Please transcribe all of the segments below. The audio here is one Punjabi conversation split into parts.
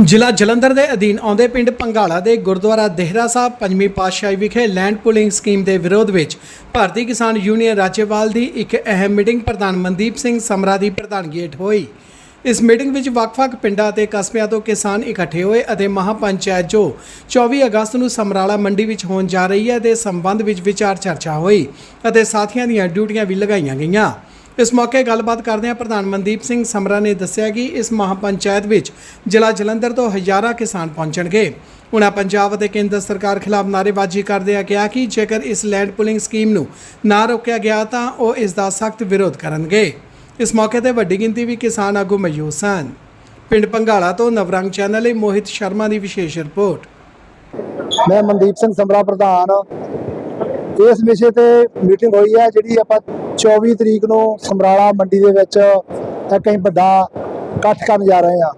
ਜ਼ਿਲ੍ਹਾ ਜਲੰਧਰ ਦੇ ਅਧੀਨ ਆਉਂਦੇ ਪਿੰਡ ਪੰਗਾਲਾ ਦੇ ਗੁਰਦੁਆਰਾ ਦੇਹਰਾ ਸਾਹਿਬ ਪੰਜਵੀਂ ਪਾਤਸ਼ਾਹੀ ਵਿਖੇ ਲੈਂਡ ਪੂਲਿੰਗ ਸਕੀਮ ਦੇ ਵਿਰੋਧ ਵਿੱਚ ਭਾਰਤੀ ਕਿਸਾਨ ਯੂਨੀਅਨ ਰਾਜੇਵਾਲ ਦੀ ਇੱਕ ਅਹਿਮ ਮੀਟਿੰਗ ਪ੍ਰਧਾਨ ਮਨਦੀਪ ਸਿੰਘ ਸਮਰਾ ਦੀ ਪ੍ਰਧਾਨਗੀ ਹੇਠ ਹੋਈ। ਇਸ ਮੀਟਿੰਗ ਵਿੱਚ ਵੱਖ-ਵੱਖ ਪਿੰਡਾਂ ਅਤੇ ਕਸਬਿਆਂ ਤੋਂ ਕਿਸਾਨ ਇਕੱਠੇ ਹੋਏ ਅਤੇ ਮਹਾਪੰਚਾਇਤ ਜੋ 24 ਅਗਸਤ ਨੂੰ ਸਮਰਾਲਾ ਮੰਡੀ ਵਿੱਚ ਹੋਣ ਜਾ ਰਹੀ ਹੈ ਦੇ ਸੰਬੰਧ ਵਿੱਚ ਵਿਚਾਰ ਚਰਚਾ ਹੋਈ ਅਤੇ ਸਾਥੀਆਂ ਦੀਆਂ ਡਿਊਟੀਆਂ ਵੀ ਲਗਾਈਆਂ ਗਈਆਂ। ਇਸ ਮੌਕੇ ਗੱਲਬਾਤ ਕਰਦਿਆਂ ਪ੍ਰਧਾਨ ਮਨਦੀਪ ਸਿੰਘ ਸਮਰਾ ਨੇ ਦੱਸਿਆ ਕਿ ਇਸ ਮਹਾਪੰਚਾਇਤ ਵਿੱਚ ਜ਼ਿਲ੍ਹਾ ਜਲੰਧਰ ਤੋਂ ਹਜ਼ਾਰਾਂ ਕਿਸਾਨ ਪਹੁੰਚਣਗੇ। ਉਨ੍ਹਾਂ ਪੰਜਾਬ ਅਤੇ ਕੇਂਦਰ ਸਰਕਾਰ ਖਿਲਾਫ ਨਾਅਰੇਬਾਜ਼ੀ ਕਰਦਿਆਂ ਕਿਹਾ ਕਿ ਜੇਕਰ ਇਸ ਲੈਂਡ ਪੁਲਿੰਗ ਸਕੀਮ ਨੂੰ ਨਾ ਰੋਕਿਆ ਗਿਆ ਤਾਂ ਉਹ ਇਸ ਦਾ ਸਖਤ ਵਿਰੋਧ ਕਰਨਗੇ। ਇਸ ਮੌਕੇ ਤੇ ਵੱਡੀ ਗਿਣਤੀ ਵੀ ਕਿਸਾਨ ਆਗੂ ਮੌਜੂਦ ਸਨ। ਪਿੰਡ ਪੰਗਾਲਾ ਤੋਂ ਨਵਰੰਗ ਚੈਨਲ ਲਈ ਮੋਹਿਤ ਸ਼ਰਮਾ ਦੀ ਵਿਸ਼ੇਸ਼ ਰਿਪੋਰਟ। ਮੈਂ ਮਨਦੀਪ ਸਿੰਘ ਸਮਰਾ, ਪ੍ਰਧਾਨ। ਇਸ ਵਿਸ਼ੇ ਤੇ ਮੀਟਿੰਗ ਹੋਈ ਹੈ, ਜਿਹੜੀ ਆਪਾਂ 24 ਤਰੀਕ ਨੂੰ ਸਮਰਾਲਾ ਮੰਡੀ ਦੇ ਵਿੱਚ ਇੱਕ ਅਸੀਂ ਵੱਡਾ ਇਕੱਠ ਕਰਨ ਜਾ ਰਹੇ ਹਾਂ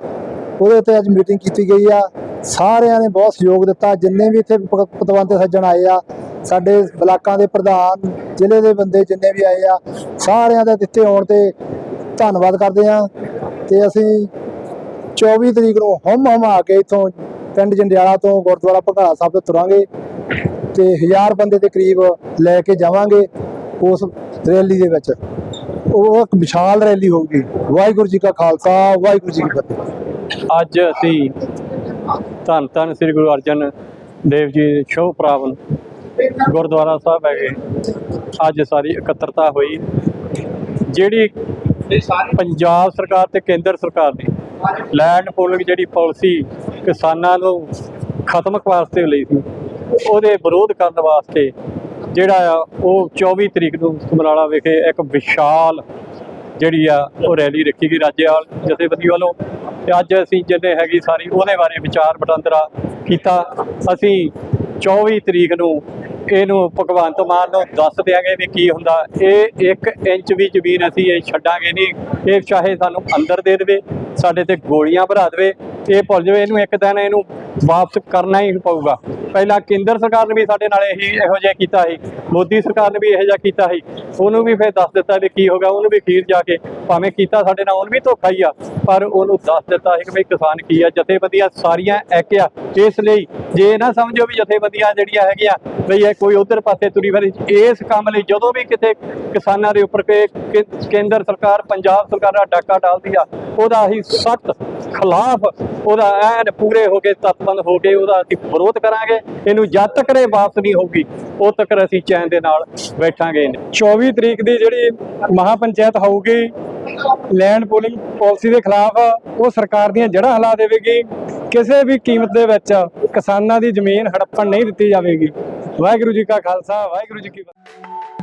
ਉਹਦੇ ਤੇ ਅੱਜ ਮੀਟਿੰਗ ਕੀਤੀ ਗਈ ਆ। ਸਾਰਿਆਂ ਨੇ ਬਹੁਤ ਸਹਿਯੋਗ ਦਿੱਤਾ। ਜਿੰਨੇ ਵੀ ਇੱਥੇ ਪਤਵੰਤ ਸੱਜਣ ਆਏ ਆ, ਸਾਡੇ ਬਲਾਕਾਂ ਦੇ ਪ੍ਰਧਾਨ, ਜ਼ਿਲ੍ਹੇ ਦੇ ਬੰਦੇ ਜਿੰਨੇ ਵੀ ਆਏ ਆ, ਸਾਰਿਆਂ ਦਾ ਇੱਥੇ ਆਉਣ ਤੇ ਧੰਨਵਾਦ ਕਰਦੇ ਆ। ਤੇ ਅਸੀਂ 24 ਤਰੀਕ ਨੂੰ ਹਮ ਹਮ ਆ ਕੇ ਇਥੋਂ ਪਿੰਡ ਜੰਡਿਆਲਾ ਤੋਂ ਗੁਰਦੁਆਰਾ ਭੰਗਾਲਾ ਸਾਹਿਬ ਤੋਂ ਤੁਰਾਂਗੇ ਤੇ 1000 ਬੰਦੇ ਦੇ ਕਰੀਬ ਲੈ ਕੇ ਜਾਵਾਂਗੇ। ਉਸ ਰੈਲੀ ਦੇ ਵਿੱਚ। ਉਹ ਇੱਕ ਵਿਸ਼ਾਲ ਰੈਲੀ ਹੋਊਗੀ। ਵਾਹਿਗੁਰੂ ਜੀ ਕਾ ਖਾਲਸਾ, ਵਾਹਿਗੁਰੂ ਜੀ ਕੀ ਫਤਿਹ। ਅੱਜ ਅਸੀਂ ਧੰਨ ਧੰਨ ਸ੍ਰੀ ਗੁਰੂ ਅਰਜਨ ਦੇਵ ਜੀ ਦੇ ਸ਼ੋਅ ਪ੍ਰਾਵਨ ਗੁਰਦੁਆਰਾ ਸਾਹਿਬ ਹੈਗੇ। ਅੱਜ ਸਾਰੀ ਇਕੱਤਰਤਾ ਹੋਈ। ਜਿਹੜੀ ਪੰਜਾਬ ਸਰਕਾਰ ਤੇ ਕੇਂਦਰ ਸਰਕਾਰ ਨੇ ਲੈਂਡ ਪੋਲਿੰਗ ਜਿਹੜੀ ਪਾਲਿਸੀ ਕਿਸਾਨਾਂ ਨੂੰ ਖਤਮ ਕਰਨ ਵਾਸਤੇ ਲਈ ਸੀ, ਉਹਦੇ ਵਿਰੋਧ ਕਰਨ ਵਾਸਤੇ ਜਿਹੜਾ ਆ, ਉਹ 24 ਤਰੀਕ ਨੂੰ ਸਮਰਾਲਾ ਵਿਖੇ ਇੱਕ ਵਿਸ਼ਾਲ ਜਿਹੜੀ ਆ, ਉਹ ਰੈਲੀ ਰੱਖੀ ਗਈ ਰਾਜੇਵਾਲ ਜਥੇਬੰਦੀ ਵੱਲੋਂ। ਤੇ ਅੱਜ ਅਸੀਂ ਜਿੰਨੇ ਹੈਗੀ ਸਾਰੀ, ਉਹਦੇ ਬਾਰੇ ਵਿਚਾਰ ਵਟਾਂਦਰਾ ਕੀਤਾ। ਅਸੀਂ 24 ਤਰੀਕ ਨੂੰ ਇਹਨੂੰ ਭਗਵੰਤ ਮਾਨ ਨੂੰ ਦੱਸ ਦਿਆਂਗੇ ਵੀ ਕੀ ਹੁੰਦਾ। ਇਹ 1 ਇੰਚ ਵੀ ਜ਼ਮੀਨ ਅਸੀਂ ਇਹ ਛੱਡਾਂਗੇ ਨਹੀਂ। ਇਹ ਚਾਹੇ ਸਾਨੂੰ ਅੰਦਰ ਦੇ ਦੇਵੇ, ਸਾਡੇ ਤੇ ਗੋਲੀਆਂ ਭਰਾ ਦੇਵੇ ਇਹ ਭੁੱਲ ਜਾਵੇ ਇਹਨੂੰ ਇੱਕ ਦਿਨ ਇਹਨੂੰ ਵਾਪਸ ਕਰਨਾ ਹੀ ਪਊਗਾ। ਪਹਿਲਾਂ ਕੇਂਦਰ ਸਰਕਾਰ ਨੇ ਵੀ ਸਾਡੇ ਨਾਲ ਇਹੀ ਇਹੋ ਜਿਹਾ ਕੀਤਾ ਸੀ। ਮੋਦੀ ਸਰਕਾਰ ਨੇ ਵੀ ਇਹੋ ਜਿਹਾ ਕੀਤਾ ਸੀ। ਉਹਨੂੰ ਵੀ ਫਿਰ ਦੱਸ ਦਿੱਤਾ ਵੀ ਕੀ ਹੋਗਾ ਉਹਨੂੰ ਵੀ ਖੀਰ ਜਾ ਕੇ ਭਾਵੇਂ ਕੀਤਾ ਸਾਡੇ ਨਾਲ, ਉਹਨੂੰ ਵੀ ਧੋਖਾ ਹੀ ਆ। ਪਰ ਉਹਨੂੰ ਦੱਸ ਦਿੱਤਾ ਸੀ ਕਿ ਵੀ ਕਿਸਾਨ ਕੀ ਆ, ਜਥੇਬੰਦੀਆਂ ਸਾਰੀਆਂ ਇੱਕ ਆ। ਇਸ ਲਈ ਜੇ ਇਹ ਨਾ ਸਮਝੋ ਵੀ ਜਥੇਬੰਦੀਆਂ ਜਿਹੜੀਆਂ ਹੈਗੀਆਂ ਵੀ ਇਹ ਕੋਈ ਉਧਰ ਪਾਸੇ ਤੁਰੀ ਫਿਰੀ, ਇਸ ਕੰਮ ਲਈ ਜਦੋਂ ਵੀ ਕਿਤੇ ਕਿਸਾਨਾਂ ਦੇ ਉੱਪਰ ਕੇ ਕੇਂਦਰ ਸਰਕਾਰ, ਪੰਜਾਬ ਸਰਕਾਰ ਦਾ ਡਾਕਾ ਡਾਲਦੀ ਆ, ਉਹਦਾ ਅਸੀਂ ਸਖਤ ਖਿਲਾਫ ਉਹਦਾ ਐਨ ਪੂਰੇ ਹੋ ਕੇ ਤਤਬੰਦ ਹੋ ਕੇ ਉਹਦਾ ਅਸੀਂ ਵਿਰੋਧ ਕਰਾਂਗੇ। ਇਹਨੂੰ ਜਦ ਤੱਕ ਇਹ ਵਾਪਸ ਨਹੀਂ ਹੋਊਗੀ ਉਦ ਤੱਕ ਅਸੀਂ ਚੈਨ ਦੇ ਨਾਲ ਬੈਠਾਂਗੇ। 24 ਤਰੀਕ ਦੀ ਜਿਹੜੀ ਮਹਾਪੰਚਾਇਤ ਹੋਊਗੀ, ਲੈਂਡ ਪੋਲਿੰਗ ਪਾਲਿਸੀ ਦੇ ਖਿਲਾਫ, ਉਹ ਸਰਕਾਰ ਦੀਆਂ ਜੜ੍ਹਾਂ ਹਿਲਾ ਦੇਵੇਗੀ। ਕਿਸੇ ਵੀ ਕੀਮਤ ਦੇ ਵਿੱਚ ਕਿਸਾਨਾਂ ਦੀ ਜ਼ਮੀਨ ਹੜੱਪਣ ਨਹੀਂ ਦਿੱਤੀ ਜਾਵੇਗੀ। ਵਾਹਿਗੁਰੂ ਜੀ ਕਾ ਖਾਲਸਾ, ਵਾਹਿਗੁਰੂ ਜੀ ਕੀ ਫਤਿਹ।